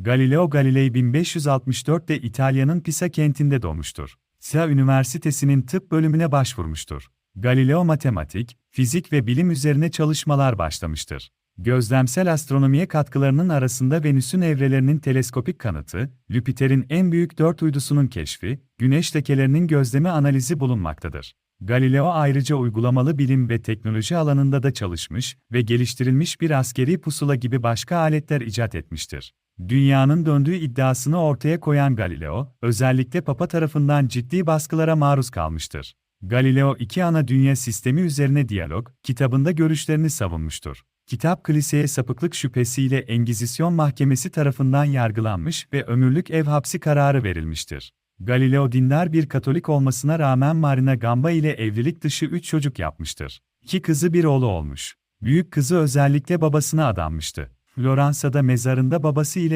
Galileo Galilei 1564'te İtalya'nın Pisa kentinde doğmuştur. Pisa Üniversitesi'nin tıp bölümüne başvurmuştur. Galileo matematik, fizik ve bilim üzerine çalışmalar başlamıştır. Gözlemsel astronomiye katkılarının arasında Venüs'ün evrelerinin teleskopik kanıtı, Jüpiter'in en büyük dört uydusunun keşfi, güneş lekelerinin gözleme analizi bulunmaktadır. Galileo ayrıca uygulamalı bilim ve teknoloji alanında da çalışmış ve geliştirilmiş bir askeri pusula gibi başka aletler icat etmiştir. Dünyanın döndüğü iddiasını ortaya koyan Galileo, özellikle Papa tarafından ciddi baskılara maruz kalmıştır. Galileo iki ana dünya sistemi üzerine diyalog, kitabında görüşlerini savunmuştur. Kitap kiliseye sapıklık şüphesiyle Engizisyon Mahkemesi tarafından yargılanmış ve ömürlük ev hapsi kararı verilmiştir. Galileo dindar bir Katolik olmasına rağmen Marina Gamba ile evlilik dışı üç çocuk yapmıştır. İki kızı bir oğlu olmuş. Büyük kızı özellikle babasına adanmıştı. Floransa'da mezarında babası ile